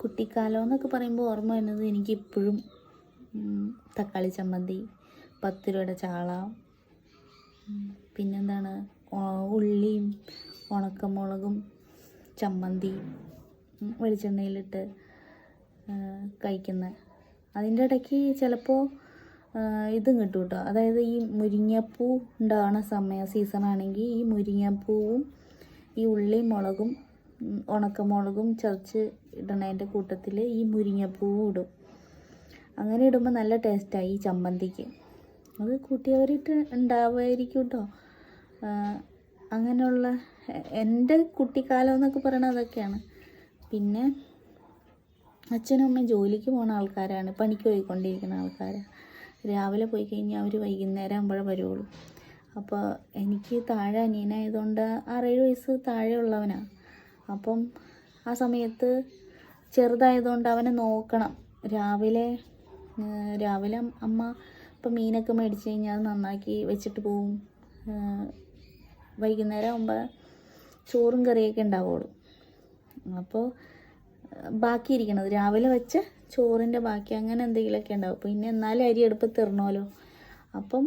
കുട്ടിക്കാലം എന്നൊക്കെ പറയുമ്പോൾ ഓർമ്മ വരുന്നത് എനിക്കിപ്പോഴും തക്കാളി ചമ്മന്തി പത്ത് രൂപയുടെ ചാള പിന്നെന്താണ് ഉള്ളിയും ഉണക്കമുളകും ചമ്മന്തി വെളിച്ചെണ്ണയിലിട്ട് കഴിക്കുന്ന. അതിന്റെ ഇടയ്ക്ക് ചിലപ്പോൾ ഇതും കിട്ടും കേട്ടോ. അതായത് ഈ മുരിങ്ങപ്പൂ ഉണ്ടാവുന്ന സമയ സീസണാണെങ്കിൽ ഈ മുരിങ്ങപ്പൂവും ഈ ഉള്ളിയും മുളകും ഉണക്കമുളകും ചതച്ച് ഇടണതിന്റെ കൂട്ടത്തിൽ ഈ മുരിങ്ങപ്പൂവും ഇടും. അങ്ങനെ ഇടുമ്പോൾ നല്ല ടേസ്റ്റായി ഈ ചമ്മന്തിക്ക്. അത് കൂട്ടിയവരിട്ട് ഉണ്ടാവുമായിരിക്കും കേട്ടോ അങ്ങനെയുള്ള എന്റെ കുട്ടിക്കാലം എന്നൊക്കെ പറയണത് അതൊക്കെയാണ്. പിന്നെ അച്ഛനും അമ്മയും ജോലിക്ക് പോണ ആൾക്കാരാണ് പണിക്ക് പോയിക്കൊണ്ടിരിക്കുന്ന ആൾക്കാരാണ് രാവിലെ പോയി കഴിഞ്ഞാൽ അവർ വൈകുന്നേരം ആകുമ്പോഴേ വരുള്ളൂ. അപ്പോൾ എനിക്ക് താഴെ അനിയനായതുകൊണ്ട് ആറേഴ് വയസ്സ് താഴെ ഉള്ളവനാണ് അപ്പം ആ സമയത്ത് ചെറുതായതുകൊണ്ട് അവനെ നോക്കണം. രാവിലെ രാവിലെ അമ്മ ഇപ്പം മീനൊക്കെ മേടിച്ച് കഴിഞ്ഞാൽ നന്നാക്കി വെച്ചിട്ട് പോവും. വൈകുന്നേരം ആകുമ്പോൾ ചോറും കറിയൊക്കെ ഉണ്ടാവുള്ളൂ. അപ്പോൾ ബാക്കി ഇരിക്കണത് രാവിലെ വെച്ച ചോറിന്റെ ബാക്കി അങ്ങനെ എന്തെങ്കിലുമൊക്കെ ഉണ്ടാവും. പിന്നെ എന്നാലും അരി അടുപ്പത്ത് തീർന്നോലോ അപ്പം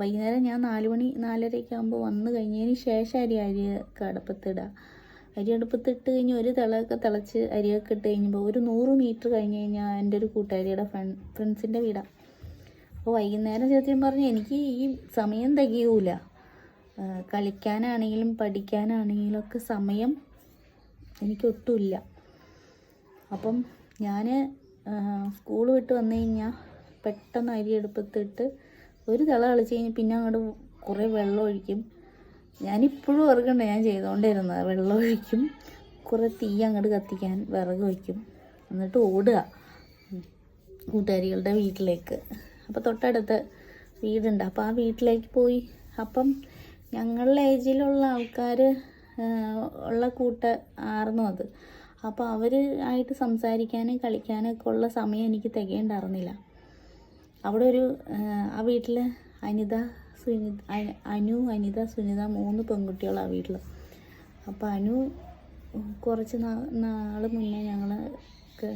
വൈകുന്നേരം ഞാൻ നാല് മണി നാലരയൊക്കെ ആകുമ്പോൾ വന്നു കഴിഞ്ഞതിന് ശേഷം അരി അരി അടുപ്പത്തിടുക അരി അടുപ്പത്തിട്ട് കഴിഞ്ഞ് ഒരു തിളയൊക്കെ തിളച്ച് അരിയൊക്കെ ഇട്ട് കഴിഞ്ഞപ്പോൾ ഒരു നൂറ് മീറ്റർ കഴിഞ്ഞ് കഴിഞ്ഞാൽ എന്റെ ഒരു കൂട്ടുകാരിയുടെ ഫ്രണ്ട് ഫ്രണ്ട്സിന്റെ വീടാണ് അപ്പോൾ വൈകുന്നേരം സത്യം പറഞ്ഞ് എനിക്ക് ഈ സമയം തികയൂല. കളിക്കാനാണെങ്കിലും പഠിക്കാനാണെങ്കിലും ഒക്കെ സമയം എനിക്കൊട്ടുമില്ല അപ്പം ഞാൻ സ്കൂൾ വിട്ട് വന്നു കഴിഞ്ഞാൽ പെട്ടെന്ന് അരി അടുപ്പത്തിട്ട് ഒരു തിള കളിച്ച് കഴിഞ്ഞ് പിന്നെ അങ്ങോട്ട് കുറേ വെള്ളം ഒഴിക്കും. ഞാനിപ്പോഴും ഓർക്കണ്ട ഞാൻ ചെയ്തുകൊണ്ടിരുന്നത് വെള്ളം ഒഴിക്കും കുറേ തീ അങ്ങോട്ട് കത്തിക്കാൻ വിറക് വയ്ക്കും എന്നിട്ട് ഓടുക കൂട്ടുകാരികളുടെ വീട്ടിലേക്ക്. അപ്പോൾ തൊട്ടടുത്ത് വീടുണ്ട്. അപ്പോൾ ആ വീട്ടിലേക്ക് പോയി. അപ്പം ഞങ്ങളുടെ ഏജിലുള്ള ആൾക്കാർ ഉള്ള കൂട്ട ആർന്നു അത്. അപ്പോൾ അവർ ആയിട്ട് സംസാരിക്കാനും കളിക്കാനും ഒക്കെ ഉള്ള സമയം എനിക്ക് തികയുണ്ടായിരുന്നില്ല അവിടെ ഒരു ആ, ആ വീട്ടിൽ അനിത സുനിത അനു അനിത സുനിത മൂന്ന് പെൺകുട്ടികളാണ് വീട്ടിൽ അപ്പോൾ അനു കുറച്ച് നാൾ മുന്നേ ഞങ്ങളൊക്കെ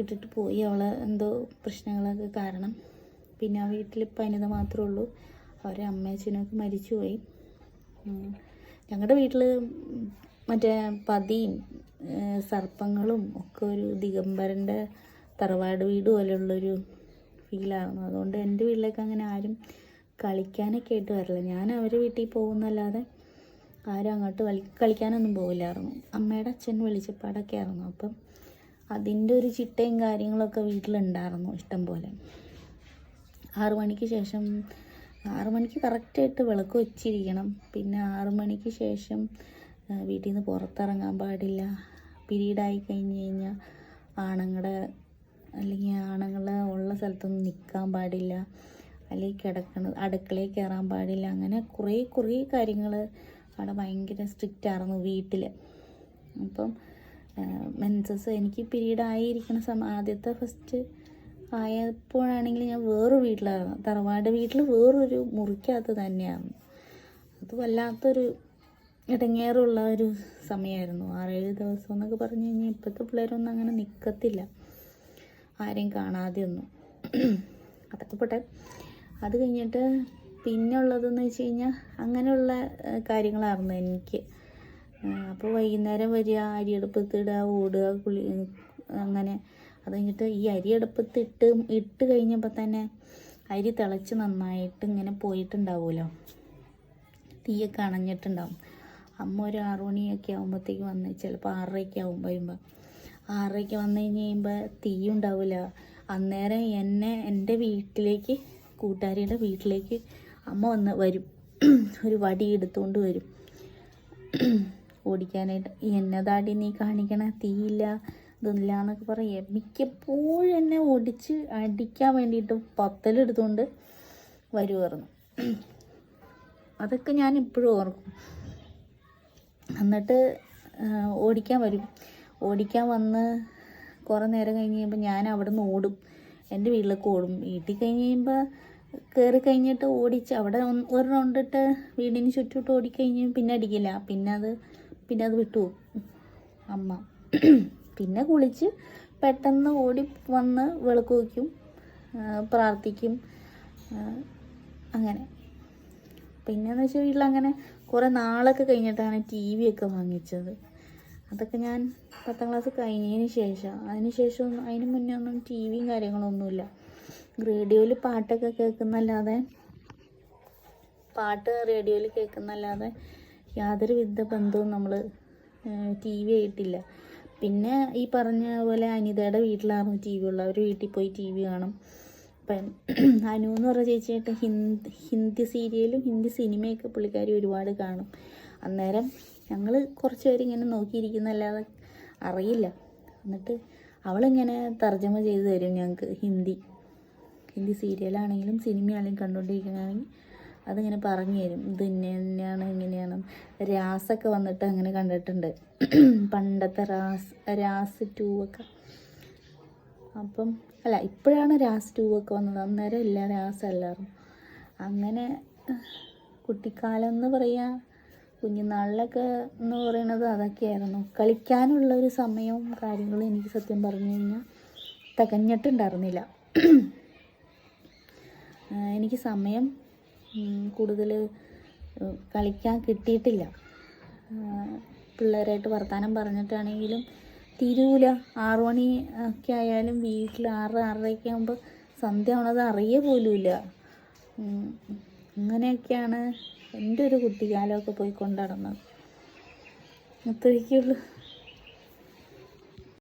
ഇട്ടിട്ട് പോയി. അവൾ എന്തോ പ്രശ്നങ്ങളൊക്കെ കാരണം. പിന്നെ ആ വീട്ടിലിപ്പോൾ അനിത മാത്രമേ ഉള്ളൂ. അവരെ അമ്മയച്ഛനൊക്കെ മരിച്ചുപോയി. ഞങ്ങളുടെ വീട്ടിൽ മറ്റേ പതിയും സർപ്പങ്ങളും ഒക്കെ ഒരു ദിഗംബരന്റെ തറവാട് വീട് പോലെയുള്ളൊരു ഫീലാണ് അതുകൊണ്ട് എന്റെ വീട്ടിലേക്ക് അങ്ങനെ ആരും കളിക്കാനൊക്കെ ആയിട്ട് വരില്ല. ഞാൻ അവരെ വീട്ടിൽ പോകുന്നല്ലാതെ ആരും അങ്ങോട്ട് കളി കളിക്കാനൊന്നും പോകില്ലായിരുന്നു അമ്മയുടെ അച്ഛൻ വെളിച്ചപ്പാടൊക്കെ ആയിരുന്നു. അപ്പം അതിന്റെ ഒരു ചിട്ടയും കാര്യങ്ങളൊക്കെ വീട്ടിലുണ്ടായിരുന്നു ഇഷ്ടം പോലെ ആറു മണിക്ക് ശേഷം ആറു മണിക്ക് കറക്റ്റായിട്ട് വിളക്ക് വെച്ചിരിക്കണം. പിന്നെ ആറു മണിക്ക് ശേഷം വീട്ടിൽ നിന്ന് പുറത്തിറങ്ങാൻ പാടില്ല. പിരീഡായി കഴിഞ്ഞ് കഴിഞ്ഞാൽ ആണുങ്ങളുടെ അല്ലെങ്കിൽ ആണുങ്ങൾ ഉള്ള സ്ഥലത്തൊന്നും നിൽക്കാൻ പാടില്ല. അല്ലെങ്കിൽ കിടക്കണ അടുക്കളയിൽ കയറാൻ പാടില്ല. അങ്ങനെ കുറേ കുറേ കാര്യങ്ങൾ അവിടെ ഭയങ്കര സ്ട്രിക്റ്റ് ആയിരുന്നു വീട്ടിൽ അപ്പം മെൻസസ് എനിക്ക് പീരീഡ് ആയിരിക്കുന്ന സമയം ആദ്യത്തെ ഫസ്റ്റ് ആയപ്പോഴാണെങ്കിൽ ഞാൻ വേറൊരു വീട്ടിലായിരുന്നു. തറവാട് വീട്ടിൽ വേറൊരു മുറിക്കകത്ത് തന്നെയായിരുന്നു. അത് വല്ലാത്തൊരു ഇടങ്ങേറുള്ള ഒരു സമയമായിരുന്നു ആറേഴ് ദിവസം എന്നൊക്കെ പറഞ്ഞു കഴിഞ്ഞാൽ ഇപ്പോഴത്തെ പിള്ളേരൊന്നും അങ്ങനെ നിൽക്കത്തില്ല ആരെയും കാണാതെയൊന്നും. അതൊക്കെ പോട്ടെ. അത് കഴിഞ്ഞിട്ട് പിന്നെ ഉള്ളതെന്ന് വെച്ച് കഴിഞ്ഞാൽ അങ്ങനെയുള്ള കാര്യങ്ങളായിരുന്നു എനിക്ക്. അപ്പോൾ വൈകുന്നേരം വരിക അരിയെടുപ്പത്തിടുക ഓടുക കുളി അങ്ങനെ. അത് കഴിഞ്ഞിട്ട് ഈ അരിയെടുപ്പത്തിട്ട് ഇട്ട് കഴിഞ്ഞപ്പോൾ തന്നെ അരി തിളച്ച് നന്നായിട്ട് ഇങ്ങനെ പോയിട്ടുണ്ടാവുമല്ലോ. തീയൊക്കെ അണഞ്ഞിട്ടുണ്ടാവും. അമ്മ ഒരു ആറു മണിയൊക്കെ ആകുമ്പോഴത്തേക്ക് വന്ന് ചിലപ്പോൾ ആറരയ്ക്ക് ആവും വരുമ്പോൾ ആറരയ്ക്ക് വന്നു കഴിഞ്ഞ് കഴിയുമ്പോൾ തീ ഉണ്ടാവില്ല അന്നേരം എന്നെ എന്റെ വീട്ടിലേക്ക് കൂട്ടുകാരിയുടെ വീട്ടിലേക്ക് അമ്മ വന്ന് വരും. ഒരു വടി എടുത്തുകൊണ്ട് വരും. ഓടിക്കാനായിട്ട്. എന്നതാടി നീ കാണിക്കണ? തീയില്ല ഇതൊന്നുമില്ല എന്നൊക്കെ പറയും. മിക്കപ്പോഴും എന്നെ ഓടിച്ച് അടിക്കാൻ വേണ്ടിയിട്ട് പത്തലെടുത്തുകൊണ്ട് വരുമായിരുന്നു അതൊക്കെ ഞാൻ ഇപ്പോഴും ഓർക്കും. എന്നിട്ട് ഓടിക്കാൻ വരും. ഓടിക്കാൻ വന്ന് കുറേ നേരം കഴിഞ്ഞ് കഴിയുമ്പോൾ ഞാൻ അവിടെ നിന്ന് ഓടും. എന്റെ വീട്ടിലേക്ക് ഓടും. വീട്ടിൽ കഴിഞ്ഞ് കഴിയുമ്പോൾ കയറി കഴിഞ്ഞിട്ട് ഓടിച്ച് അവിടെ ഒരു ഒരു റൗണ്ടിട്ട് വീടിന് ചുറ്റോട്ട് ഓടിക്കഴിഞ്ഞ് പിന്നെ അടിക്കില്ല. പിന്നെ അത് പിന്നെ അത് വിട്ടു അമ്മ. പിന്നെ കുളിച്ച് പെട്ടെന്ന് ഓടി വന്ന് വിളക്ക് വയ്ക്കും പ്രാർത്ഥിക്കും അങ്ങനെ. പിന്നെയെന്ന് വെച്ചാൽ വീട്ടിൽ അങ്ങനെ കുറേ നാളൊക്കെ കഴിഞ്ഞിട്ടാണ് ടി വി ഒക്കെ വാങ്ങിച്ചത്. അതൊക്കെ ഞാൻ പത്താം ക്ലാസ് കഴിഞ്ഞതിന് ശേഷം. അതിന് ശേഷം അതിന് മുന്നേ ഒന്നും ടി വിയും കാര്യങ്ങളൊന്നുമില്ല. റേഡിയോയിൽ പാട്ടൊക്കെ കേൾക്കുന്നല്ലാതെ പാട്ട് റേഡിയോയിൽ കേൾക്കുന്നല്ലാതെ യാതൊരു വിധ ബന്ധവും നമ്മൾ ടി വി ആയിട്ടില്ല. പിന്നെ ഈ പറഞ്ഞ പോലെ അനിതയുടെ വീട്ടിലാണ് ടി വി ഉള്ളത്? അവർ വീട്ടിൽ പോയി ടി വി കാണും. ഇപ്പം അനു എന്ന് പറഞ്ഞ ചേച്ചിയായിട്ട് ഹിന്ദി ഹിന്ദി സീരിയലും ഹിന്ദി സിനിമയൊക്കെ പുള്ളിക്കാരി ഒരുപാട് കാണും. അന്നേരം ഞങ്ങൾ കുറച്ച് പേര് ഇങ്ങനെ നോക്കിയിരിക്കുന്നല്ലാതെ അറിയില്ല. എന്നിട്ട് അവളിങ്ങനെ തർജമ ചെയ്ത് തരും ഞങ്ങൾക്ക് ഹിന്ദി? ഹിന്ദി സീരിയലാണെങ്കിലും സിനിമയാണെങ്കിലും കണ്ടുകൊണ്ടിരിക്കുകയാണെങ്കിൽ അതിങ്ങനെ പറഞ്ഞു തരും. ഇത് ഇന്ന തന്നെയാണ് ഇങ്ങനെയാണ്. രാസൊക്കെ വന്നിട്ട് അങ്ങനെ കണ്ടിട്ടുണ്ട്. പണ്ടത്തെ രാസ് രാസ് ടൂ ഒക്കെ. അപ്പം അല്ല ഇപ്പോഴാണ് രാസ് ടൂ ഒക്കെ വന്നത്. അന്നേരം ഇല്ല രാസ് അല്ലായിരുന്നു. അങ്ങനെ കുട്ടിക്കാലം എന്ന് പറയുക കുഞ്ഞുനാളിലൊക്കെ എന്ന് പറയുന്നത് അതൊക്കെയായിരുന്നു. കളിക്കാനുള്ള ഒരു സമയവും കാര്യങ്ങളും എനിക്ക് സത്യം പറഞ്ഞു കഴിഞ്ഞാൽ തികഞ്ഞിട്ടുണ്ടായിരുന്നില്ല. എനിക്ക് സമയം കൂടുതൽ കളിക്കാൻ കിട്ടിയിട്ടില്ല. പിള്ളേരായിട്ട് വർത്തമാനം പറഞ്ഞിട്ടാണെങ്കിലും തിരൂല. ആറു മണി ഒക്കെ ആയാലും വീട്ടിൽ ആറ് ആറരയൊക്കെ ആകുമ്പോൾ സന്ധ്യ ആവണത് അറിയ പോലുമില്ല. അങ്ങനെയൊക്കെയാണ് എന്റെ ഒരു കുട്ടിക്കാലമൊക്കെ പോയി കൊണ്ടുനടന്നത് അത്രയൊക്കെയുള്ളൂ.